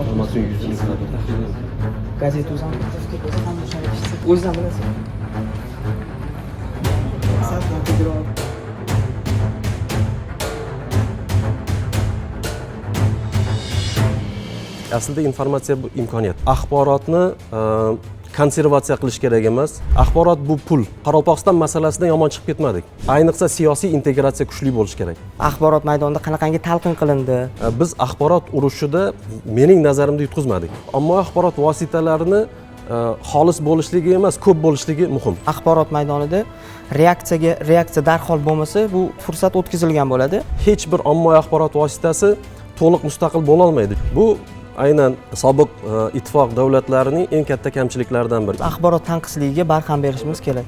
informatsion yüzünü ko'rsatadi gazeta o'zini o'zi ham o'shani eshitsa aslida informatsiya bu imkoniyat. Axborotni konservatsiya qilish kerak emas. Axborot bu pul. Qoraqalpog'iston masalasidan yomon chiqib ketmadik. Ayniqsa siyosiy integratsiya kuchli bo'lishi kerak. Axborot maydonida qanaqangi talqin qilindi? E, biz axborot urushida mening nazarimda yutqizmadik. Ommaviy axborot vositalarini e, xolis bo'lishligi emas ko'p bo'lishligi muhim. Axborot maydonida reaksiyaga reaksiya darhol bo'lmasa bu fursat o'tkazilgan bo'ladi. Hech bir ommaviy axborot vositasi to'liq mustaqil bo'lolmaydi bu aynan sobiq e, ittifoq davlatlarining eng katta kamchiliklaridan biri. Axborot tanqisligiga barham berishimiz kerak.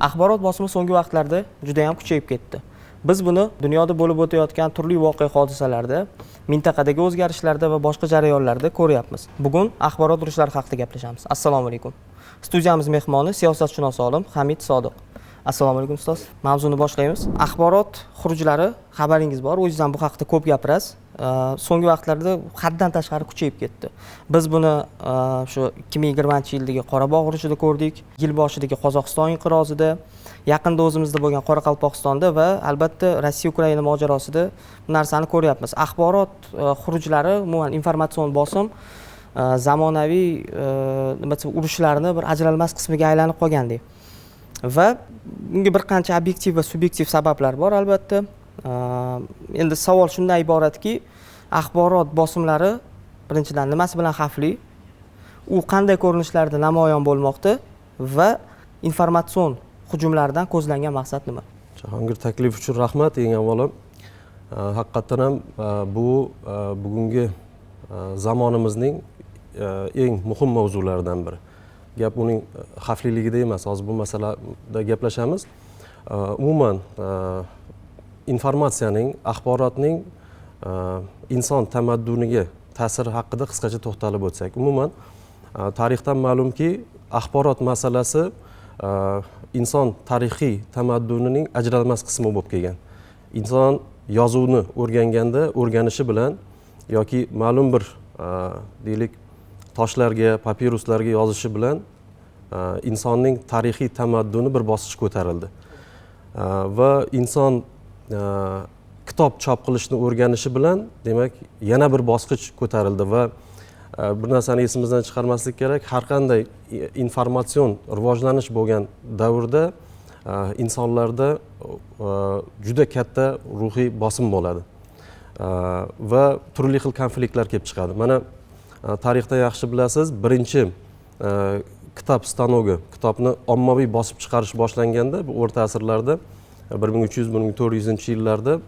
Axborot bosimi so'nggi vaqtlarda juda yam kuchayib ketdi. Biz buni dunyoda bo'lib o'tayotgan turli voqea hodisalarda mintaqadagi o'zgarishlarda va boshqa jarayonlarda ko'ryapmiz. Bugun axborot urushlari haqida gaplashamiz. Assalomu alaykum. Studiyamiz mehmoni siyosatshunos olim hamid sodiq. Assalomu alaykum ustoz. Mavzuni boshlaymiz. Axborot xurujlari xabaringiz bor. O'zingiz ham bu haqida ko'p gapirasiz. So'nggi vaqtlarda haddan tashqari kuchayib ketdi. Biz buni e, shu ikki ming yigirmanchi yildagi qorabog' urushida ko'rdik. Yil boshidagi qozog'iston inqirozida yaqinda o'zimizda bo'lgan qoraqalpog'istonda va albatta rossiya ukraina mojarosida bu narsani ko'ryapmiz. Axborot e, xurujlari umuman informatsion bosim e, zamonaviy nima desam urushlarni bir ajralmas qismiga aylanib qolgandek. Va bunga bir qancha obyektiv va subyektiv sabablar bor albatta. Endi savol shundan iboratki axborot bosimlari birinchidan nimasi bilan xavfli? U qanday ko'rinishlarda namoyon bo'lmoqda va informatsion hujumlardan ko'zlangan maqsad nima? Jahongir taklif uchun rahmat eng avvalo haqiqatdan ham bu bugungi zamonimizning eng muhim mavzularidan biri. Gap uning e, xavfliligida emas hozir bu masalada gaplashamiz. E, umuman e, informatsiyaning axborotning inson tamadduniga ta'siri haqida qisqacha to'xtalib o'tsak. Umuman tarixdan ma'lumki axborot masalasi inson tarixiy tamaddunining ajralmas qismi bo'lib kelgan. Inson yozuvni o'rganganda o'rganishi bilan yoki ma'lum bir deylik toshlarga papiruslarga yozishi bilan e, insonning tarixiy tamadduni bir bosqich ko'tarildi. E, va inson e, kitob chop qilishni o'rganishi bilan demak yana bir bosqich ko'tarildi va bir narsani esimizdan chiqarmaslik kerak. Har qanday informatsion rivojlanish bo'lgan davrda insonlarda juda katta ruhiy bosim bo'ladi. Va turli xil konfliktlar kelib chiqadi. Mana tarixdan yaxshi bilasiz birinchi kitob stanogi kitobni ommaviy bosib chiqarish boshlanganda bu o'rta asrlarda bir ming uch yuz bir ming to'rt yuzinchi yillarda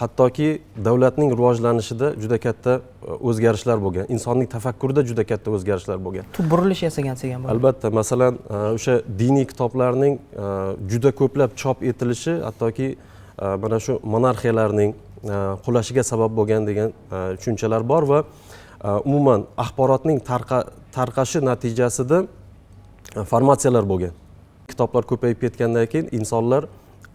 hattoki davlatning rivojlanishida juda katta o'zgarishlar bo'lgan insonning tafakkurida juda katta o'zgarishlar bo'lgan tub burilish ham bo'ladi albatta masalan o'sha diniy kitoblarning juda ko'plab chop etilishi hattoki mana shu monarxiyalarning qulashiga sabab bo'lgan degan tushunchalar bor va Э, umuman axborotning tarqashi natijasida e, formatsiyalar bo'lgan. Kitoblar ko'payib ketgandan keyin insonlar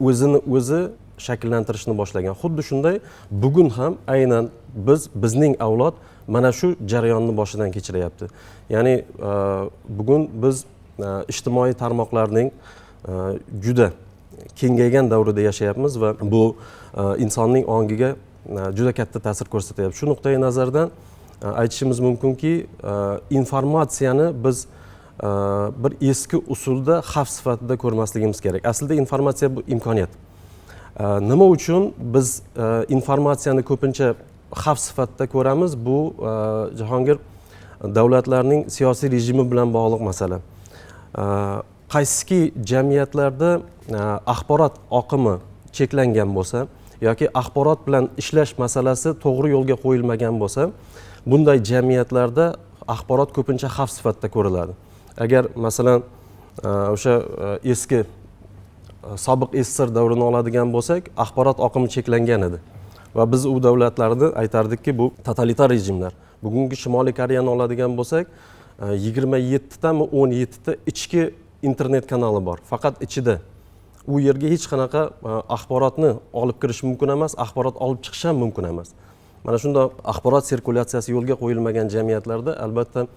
o'zini o'zi shakllantirishni boshlagan. Xuddi shunday bugun ham aynan biz bizning avlod mana shu jarayonni boshidan kechiryapti. Ya'ni e, bugun biz e, ijtimoiy tarmoqlarning juda kengaygan davrida yashayapmiz va bu insonning ongiga juda katta ta'sir ko'rsatyapti shu nuqtai nazardan Э, aytishimiz mumkinki э, informatsiyani biz э, bir eski usulda xavf sifatida ko'rmasligimiz kerak. Aslida informatsiya bu imkoniyat. Nima uchun biz informatsiyani ko'pincha xavf sifatida ko'ramiz? Bu jahongir davlatlarning siyosiy rejimi bilan bog'liq masala. Qaysiki jamiyatlarda axborot oqimi cheklangan bo'lsa yoki axborot bilan ishlash masalasi to'g'ri yo'lga qo'yilmagan bo'lsa bunday jamiyatlarda axborot ko'pincha xavf sifatida ko'riladi. Agar masalan e, o'sha e, eski e, sobiq sssr davrini oladigan bo'lsak axborot oqimi cheklangan edi. Va biz u davlatlarni aytardikki bu totalitar rejimlar. Bugungi shimoliy koreyani oladigan bo'lsak yigirma yettitami o'n yettita ichki internet kanali bor. Faqat ichida. U yerga hech qanaqa axborotni olib kirish mumkin emas axborot olib chiqish ham mumkin emas. Mana shunday axborot sirkulyatsiyasi yo'lga qo'yilmagan jamiyatlarda albatta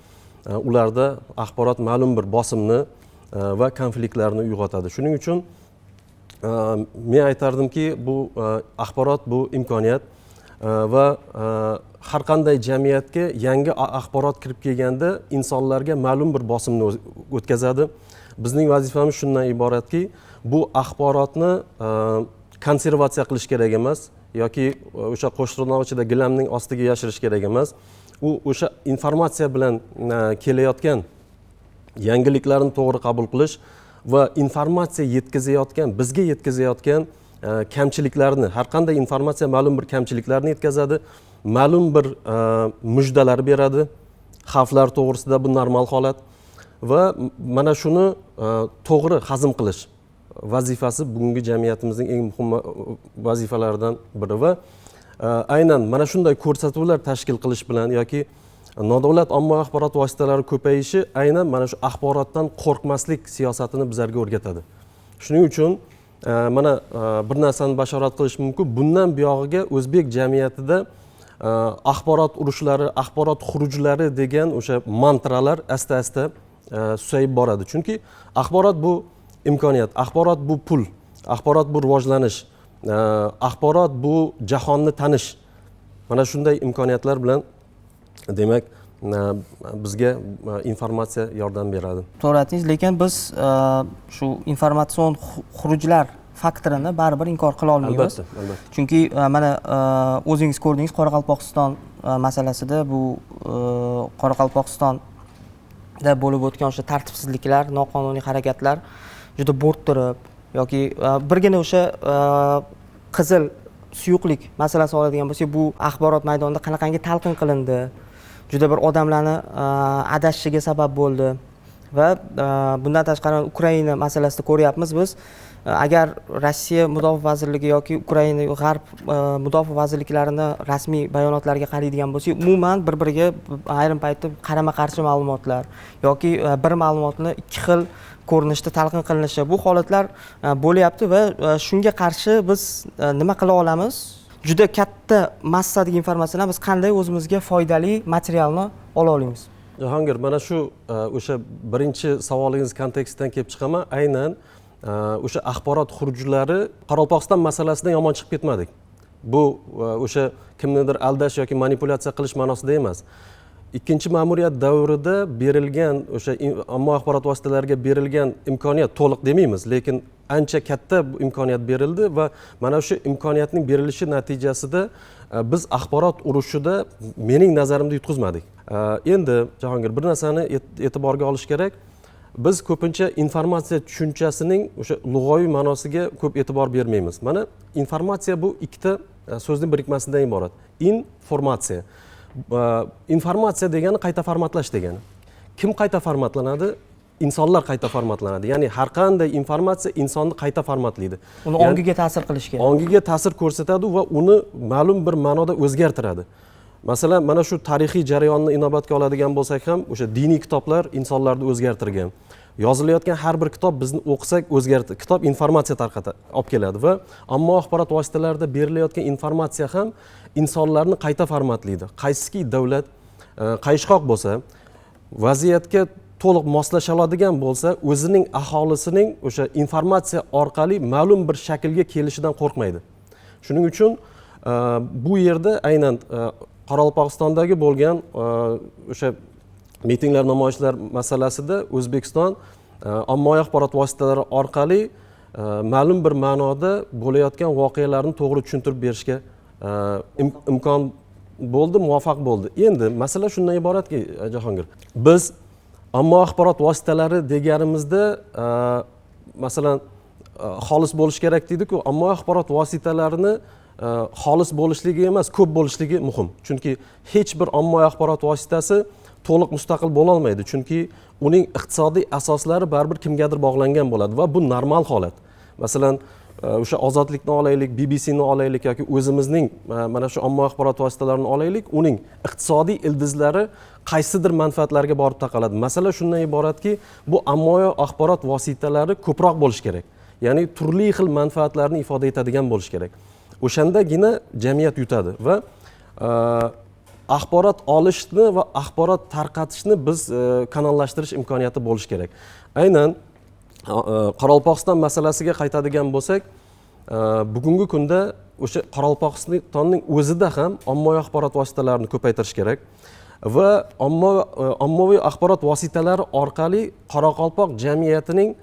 e, ularda axborot ma'lum bir bosimni e, va konfliktlarni uyg'otadi. Shuning uchun e, men aytardimki bu axborot bu imkoniyat va har qanday jamiyatga yangi axborot kirib kelganda insonlarga ma'lum bir bosimni o'tkazadi. Bizning vazifamiz shundan iboratki bu axborotni konservatsiya qilish kerak emas yoki e, o'sha qo'shtirnoq ichida gilamning ostiga yashirish kerak emas. U o'sha informatsiya bilan e, kelayotgan yangiliklarni to'g'ri qabul qilish va informatsiya yetkazayotgan bizga yetkazayotgan e, kamchiliklarni har qanday informatsiya ma'lum bir kamchiliklarni yetkazadi ma'lum bir mujdalar beradi xavflar to'g'risida bu normal holat va mana shuni to'g'ri hazm qilish vazifasi bugungi jamiyatimizning eng muhim uh, vazifalaridan biri va uh, aynan mana shunday ko'rsatuvlar tashkil qilish bilan yoki nodavlat ommaviy axborot vositalari ko'payishi aynan mana shu axborotdan qo'rqmaslik siyosatini bizlarga o'rgatadi. Shuning uchun uh, mana bir narsani bashorat qilish mumkin. Bundan buyog'iga o'zbek jamiyatida axborot urushlari axborot xurujlari degan o'sha mantralar asta asta susayib boradi. Chunki axborot bu imkoniyat. Axborot bu pul. Axborot bu rivojlanish. Axborot bu jahonni tanish. Mana shunday imkoniyatlar bilan demak e, bizga e, informatsiya yordam beradi. To'g'ri aytdingiz lekin biz e, shu informatsion xu- xurujlar faktorini baribir inkor qila olmaymiz. Albatta albatta. Chunki mana o'zingiz ko'rdingiz qoraqalpog'iston masalasida bu qoraqalpog'istonda bo'lib o'tgan o'sha tartibsizliklar noqonuniy harakatlar juda bo'rttirib yoki e, birgina o'sha e, qizil suyuqlik masalasini oladigan bo'lsak bu axborot maydonida qanaqangi talqin qilindi juda bir odamlarni e, adashishiga sabab bo'ldi va bundan tashqari ukraina masalasida ko'ryapmiz biz. Э, agar rossiya mudofaa vazirligi yoki ukraina g'arb e, mudofaa vazirliklarini rasmiy bayonotlariga qaraydigan bo'lsak umuman bir biriga ayrim paytda qarama qarshi ma'lumotlar yoki e, bir ma'lumotni ikki xil ko'rinishda talqin qilinishi bu holatlar e, bo'lyapti va shunga qarshi biz nima qila olamiz? Juda katta massadagi informatsiyadan biz qanday o'zimizga foydali materialni ola olamiz jahongir mana shu o'sha birinchi savolingiz kontekstidan kelib chiqaman. Aynan o'sha axborot xurujlari qoraqalpog'iston masalasidan yomon chiqib ketmadik. Bu e, o'sha kimnidir aldash yoki manipulyatsiya qilish ma'nosida emas. Ikkinchi ma'muriyat davrida berilgan o'sha in- ommaviy axborot vositalariga berilgan imkoniyat to'liq demaymiz lekin ancha katta imkoniyat berildi va mana shu imkoniyatning berilishi natijasida e, biz axborot urushida mening nazarimda yutqizmadik. E, endi jahongir bir narsani e'tiborga olish kerak. Biz ko'pincha informatsiya tushunchasining o'sha lug'aviy ma'nosiga ko'p e'tibor bermaymiz. Mana informatsiya bu ikkita e, so'zning birikmasidan iborat. Informatsiya. E, informatsiya degani qayta formatlash degani. Kim qayta formatlanadi? Insonlar qayta formatlanadi. Ya'ni har qanday informatsiya insonni qayta formatlaydi. Uni ongiga ta'sir qilish kerak. ongiga ta'sir ko'rsatadi va uni ma'lum bir ma'noda o'zgartiradi masalan mana shu tarixiy jarayonni inobatga oladigan bo'lsak ham o'sha diniy kitoblar insonlarni o'zgartirgan. Yozilayotgan har bir kitob bizni o'qisak o'zgart kitob informatsiya tarqata olib keladi va ommaviy axborot vositalarida berilayotgan informatsiya ham insonlarni qayta formatlaydi. Qaysiki davlat e, qayishqoq bo'lsa vaziyatga to'liq moslasha oladigan bo'lsa o'zining aholisining o'sha informatsiya orqali ma'lum bir shaklga kelishidan qo'rqmaydi. Shuning uchun e, bu yerda aynan e, qoraqalpog'istondagi bo'lgan e, o'sha mitinglar namoyishlar masalasida o'zbekiston e, ommaviy axborot vositalari orqali e, ma'lum bir ma'noda bo'layotgan voqealarni to'g'ri tushuntirib berishga im- imkon bo'ldi muvaffaq bo'ldi. Endi masala shundan iboratki jahongir biz ommaviy axborot vositalari deganimizda masalan xolis bo'lishi kerak deydiku ommaviy axborot vositalarini Э, xolis bo'lishligi emas ko'p bo'lishligi muhim. Chunki hech bir ommaviy axborot vositasi to'liq mustaqil bo'lolmaydi. Chunki uning iqtisodiy asoslari baribir kimgadir bog'langan bo'ladi va bu normal holat. Masalan e, o'sha ozodlikni olaylik bbcni olaylik yoki o'zimizning e, mana shu ommaviy axborot vositalarini olaylik uning iqtisodiy ildizlari qaysidir manfaatlarga borib taqaladi. Masala shundan iboratki bu ommaviy axborot vositalari ko'proq bo'lishi kerak. Ya'ni turli xil manfaatlarni ifoda etadigan bo'lishi kerak. O'shandagina jamiyat yutadi va e, axborot olishni va axborot tarqatishni biz e, kanallashtirish imkoniyati bo'lishi kerak. Aynan e, qoraqalpog'iston masalasiga qaytadigan bo'lsak bugungi kunda o'sha qoraqalpog'istonning o'zida ham ommaviy axborot vositalarini ko'paytirish kerak va omma ommaviy axborot vositalari orqali qoraqalpoq jamiyatining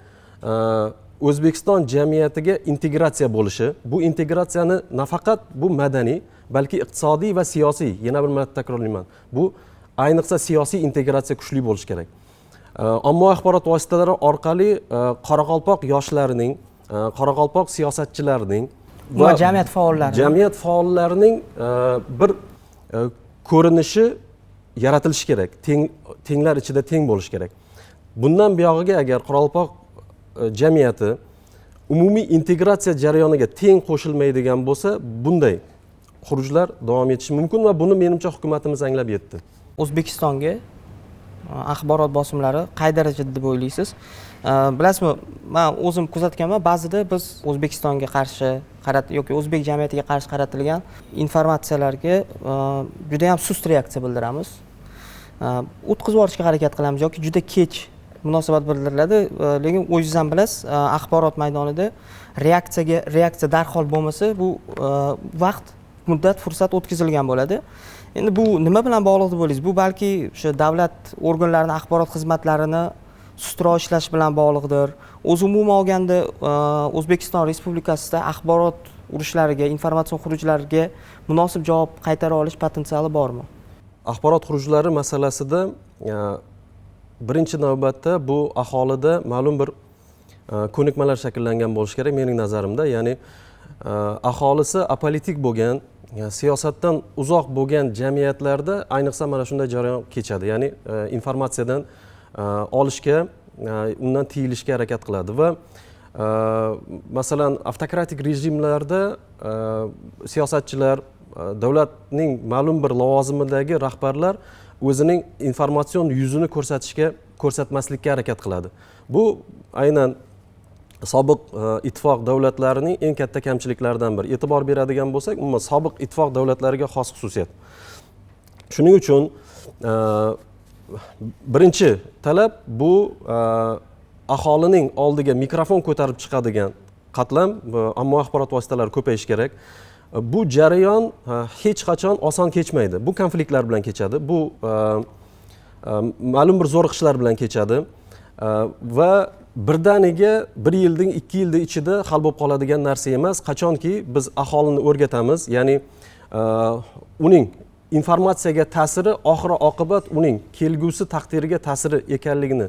o'zbekiston jamiyatiga integratsiya bo'lishi. Bu integratsiyani nafaqat bu madaniy balki iqtisodiy va siyosiy yana bir marta takrorlayman. Bu ayniqsa siyosiy integratsiya kuchli bo'lishi kerak. Ommaviy axborot vositalari orqali e, qoraqalpoq yoshlarining e, qoraqalpoq siyosatchilarining va jamiyat faollari. jamiyat faollarining e, bir ko'rinishi yaratilishi kerak. Teng tenglar ichida teng bo'lishi kerak. Bundan buyog'iga agar qoraqalpoq E, jamiyati umumiy integratsiya jarayoniga teng qo'shilmaydigan bo'lsa bunday xurujlar davom etishi mumkin va buni menimcha hukumatimiz anglab yetdi. O'zbekistonga e, axborot bosimlari qay darajada deb o'ylaysiz? E, bilasizmi man o'zim kuzatganman ba'zida biz o'zbekistonga qarshi qarat yoki o'zbek jamiyatiga qarshi qaratilgan informatsiyalarga juda yam sust reaksiya bildiramiz. O'tkazib yuborishga harakat qilamiz yoki juda kech munosabat bildiriladi. Lekin o'zingiz ham bilasiz axborot maydonida reaksiyaga reaksiya darhol bo'lmasa bu vaqt muddat fursat o'tkazilgan bo'ladi. Endi bu nima bilan bog'liq deb o'ylaysiz bu balki o'sha davlat organlarini axborot xizmatlarini sustroq ishlash bilan bog'liqdir. O'zi umuman olganda o'zbekiston respublikasida axborot urushlariga informatsion xurujlarga munosib javob qaytara olish potensiali bormi? Axborot xurujlari masalasida birinchi navbatda bu aholida ma'lum bir e, ko'nikmalar shakllangan bo'lishi kerak mening nazarimda. Ya'ni e, aholisi apolitik bo'lgan siyosatdan uzoq bo'lgan jamiyatlarda ayniqsa mana shunday jarayon kechadi. Ya'ni e, informatsiyadan olishga undan tiyilishga harakat qiladi va masalan avtokratik rejimlarda siyosatchilar davlatning ma'lum bir lavozimidagi rahbarlar o'zining informatsion yuzini ko'rsatishga ko'rsatmaslikka harakat qiladi. Bu aynan sobiq e, ittifoq davlatlarining eng katta kamchiliklaridan biri. E'tibor beradigan bo'lsak umuman sobiq ittifoq davlatlariga xos xususiyat. Shuning uchun e, birinchi talab bu e, aholining oldiga mikrofon ko'tarib chiqadigan qatlam ommaviy axborot vositalari ko'payishi kerak bu jarayon hech qachon oson kechmaydi. Bu konfliktlar bilan kechadi. Bu e, e, ma'lum bir zo'riqishlar bilan kechadi. E, va birdaniga bir yilning ikki yilni ichida hal bo'lib qoladigan narsa emas. Qachonki biz aholini o'rgatamiz. Ya'ni uning informatsiyaga ta'siri oxiri oqibat uning kelgusi taqdiriga ta'siri ekanligini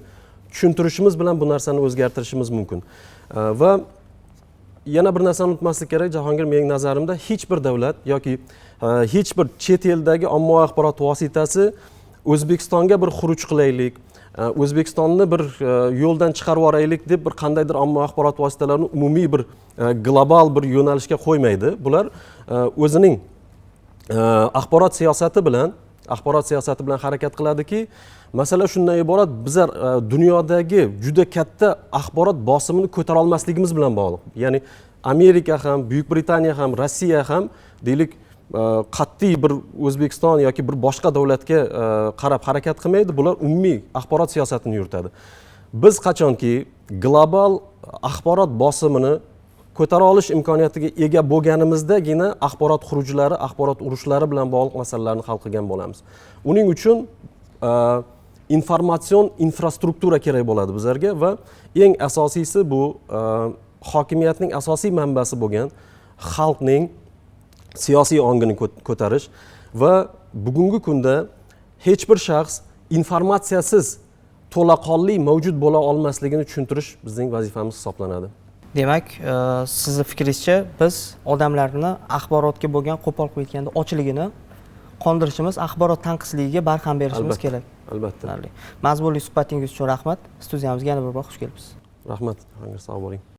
tushuntirishimiz bilan bu narsani o'zgartirishimiz mumkin. Va yana bir narsani unutmaslik kerak. Jahongir mening nazarimda hech bir davlat yoki e, hech bir chet eldagi ommaviy axborot vositasi o'zbekistonga bir xuruj qilaylik e, o'zbekistonni bir e, yo'ldan chiqarib yuboraylik deb bir qandaydir ommaviy axborot vositalarini umumiy bir global bir yo'nalishga qo'ymaydi. Bular o'zining axborot siyosati bilan axborot siyosati bilan harakat qiladiki masala shundan iborat bizlar e, dunyodagi juda katta axborot bosimini ko'tara olmasligimiz bilan bog'liq. Ya'ni amerika ham buyuk britaniya ham rossiya ham deylik e, qat'iy bir o'zbekiston yoki bir boshqa davlatga e, qarab harakat qilmaydi. Bular umumiy axborot siyosatini yuritadi. Biz qachonki global axborot bosimini ko'tara olish imkoniyatiga ega bo'lganimizdagina axborot xurujlari axborot urushlari bilan bog'liq masalalarni hal qilgan bo'lamiz. Uning uchun informatsion infrastruktura kerak bo'ladi bizlarga va eng asosiysi bu e, hokimiyatning asosiy manbasi bo'lgan xalqning siyosiy ongini ko't- ko'tarish va bugungi kunda hech bir shaxs informatsiyasiz to'laqonli mavjud bo'la olmasligini tushuntirish bizning vazifamiz hisoblanadi. Demak e, sizni fikringizcha biz odamlarni axborotga bo'lgan qo'pol qilib aytganda ochligini qondirishimiz axborot tanqisligiga barham berishimiz kerak albatta. Mazmunli suhbatingiz uchun rahmat. Studiyamizga yana bir bor xush kelibsiz. Rahmat sog' bo'ling